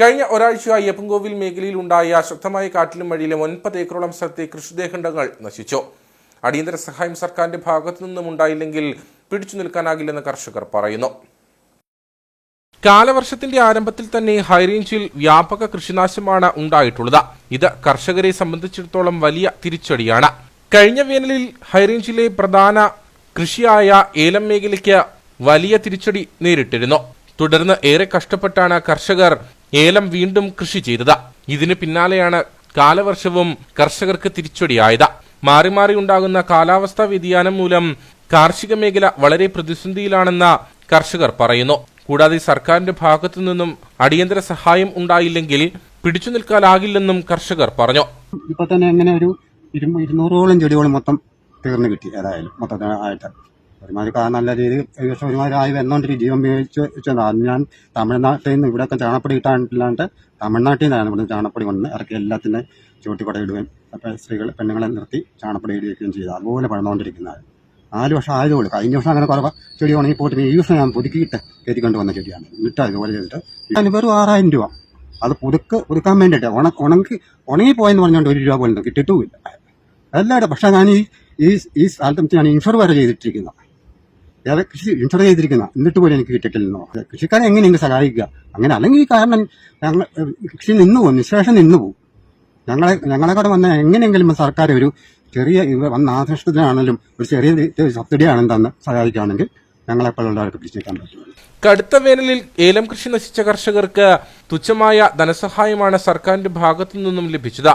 കഴിഞ്ഞ ഒരാഴ്ചയായി അയ്യപ്പൻകോവിൽ മേഖലയിൽ ഉണ്ടായ ശക്തമായ കാറ്റിലും മഴയിലും ഒൻപത് ഏക്കറോളം സ്ഥലത്തെ കൃഷിദേഹണ്ഡങ്ങൾ നശിച്ചു. അടിയന്തര സഹായം സർക്കാരിന്റെ ഭാഗത്തു നിന്നും ഉണ്ടായില്ലെങ്കിൽ പിടിച്ചു നിൽക്കാനാകില്ലെന്ന് കർഷകർ പറയുന്നു. കാലവർഷത്തിന്റെ ആരംഭത്തിൽ തന്നെ ഹൈറേഞ്ചിൽ വ്യാപക കൃഷിനാശമാണ് ഉണ്ടായിട്ടുള്ളത്. ഇത് കർഷകരെ സംബന്ധിച്ചിടത്തോളം വലിയ തിരിച്ചടിയാണ്. കഴിഞ്ഞ വേനലിൽ ഹൈറേഞ്ചിലെ പ്രധാന കൃഷിയായ ഏലം മേഖലയ്ക്ക് വലിയ തിരിച്ചടി നേരിട്ടിരുന്നു. തുടർന്ന് ഏറെ കഷ്ടപ്പെട്ടാണ് കർഷകർ ഏലം വീണ്ടും കൃഷി ചെയ്തത്. ഇതിന് പിന്നാലെയാണ് കാലവർഷവും കർഷകർക്ക് തിരിച്ചടിയായത്. മാറി മാറി ഉണ്ടാകുന്ന കാലാവസ്ഥാ വ്യതിയാനം മൂലം കാർഷിക മേഖല വളരെ പ്രതിസന്ധിയിലാണെന്ന് കർഷകർ പറയുന്നു. കൂടാതെ സർക്കാരിന്റെ ഭാഗത്തു നിന്നും അടിയന്തര സഹായം ഉണ്ടായില്ലെങ്കിൽ പിടിച്ചു നിൽക്കാനാകില്ലെന്നും കർഷകർ പറഞ്ഞു. ഇപ്പൊ തന്നെ എങ്ങനെ ഒരു ഇരു ഇരുന്നൂറോളം ചെടികൾ മൊത്തം തീർന്നു കിട്ടി ഏതായാലും മൊത്തത്തിൽ ആയിട്ട് ഒരുമാതിരി നല്ല രീതിയിൽ ഏകദേശം ഒരുമാതിരി ആയി വന്നോണ്ടിരിക്കും. ജീവൻ ഉപയോഗിച്ച് വെച്ചത് അത് ഞാൻ തമിഴ്നാട്ടിൽ നിന്ന് ഇവിടെയൊക്കെ ചാണപ്പൊടി ഇട്ടാണ്ടില്ലാണ്ട് തമിഴ്നാട്ടിൽ നിന്നാണ് ഇവിടെ ചാണപ്പൊടി കൊണ്ട് ഇറക്കി എല്ലാത്തിന്റെ ചുവട്ടിപ്പട ഇടുകയും അപ്പോൾ സ്ത്രീകൾ പെണ്ണുങ്ങളെ നിർത്തി ചാണപ്പൊടി ഇടുകയും ചെയ്തു. അതുപോലെ വളർന്നുകൊണ്ടിരിക്കുന്നത് നാല് വർഷം ആയതേ ഉള്ളൂ കഴിഞ്ഞ വർഷം അങ്ങനെ കുറവ് ചെടി ഉണങ്ങി പോയിട്ട് ഈ വർഷം ഞാൻ പുതുക്കിയിട്ട് കയറ്റിക്കൊണ്ട് വന്ന ചെടിയാണ്. എന്നിട്ട് അതുപോലെ ചെയ്തിട്ട് അതിന് വെറും ആറായിരം രൂപ. അത് പുതുക്ക് പുതുക്കാൻ വേണ്ടിയിട്ട് ഉണ ഉണങ്ങി പോയെന്ന് പറഞ്ഞുകൊണ്ട് ഒരു രൂപ പോലും കിട്ടിയിട്ടുമില്ല. എല്ലാവരും പക്ഷേ ഞാൻ ഈ ഈ സ്ഥലത്ത് ഞാൻ ഇൻഷുർ വരെ ചെയ്തിട്ടിരിക്കുന്ന. ഏറെ കൃഷി ഇൻഷുർ ചെയ്തിരിക്കുന്ന. എന്നിട്ട് പോലും എനിക്ക് കിട്ടിയിട്ടില്ലെന്നോ. കൃഷിക്കാരെ എങ്ങനെ എനിക്ക് സഹായിക്കുക? അങ്ങനെ അല്ലെങ്കിൽ കാരണം ഞങ്ങൾ കൃഷി നിന്നു പോകും നിശേഷം നിന്നു പോകും ഞങ്ങളെ ഞങ്ങളെ കൂടെ വന്ന എങ്ങനെയെങ്കിലും സർക്കാർ ഒരു ചെറിയ വന്ന ആകർഷണത്തിനാണെങ്കിലും ഒരു ചെറിയ സബ്സിഡി ആണെന്ന് തന്ന് സഹായിക്കുകയാണെങ്കിൽ കടുത്ത വേനലിൽ ഏലം കൃഷി നശിച്ച കർഷകർക്ക് തുച്ഛമായ ധനസഹായമാണ് സർക്കാരിന്റെ ഭാഗത്തു നിന്നും ലഭിച്ചത്.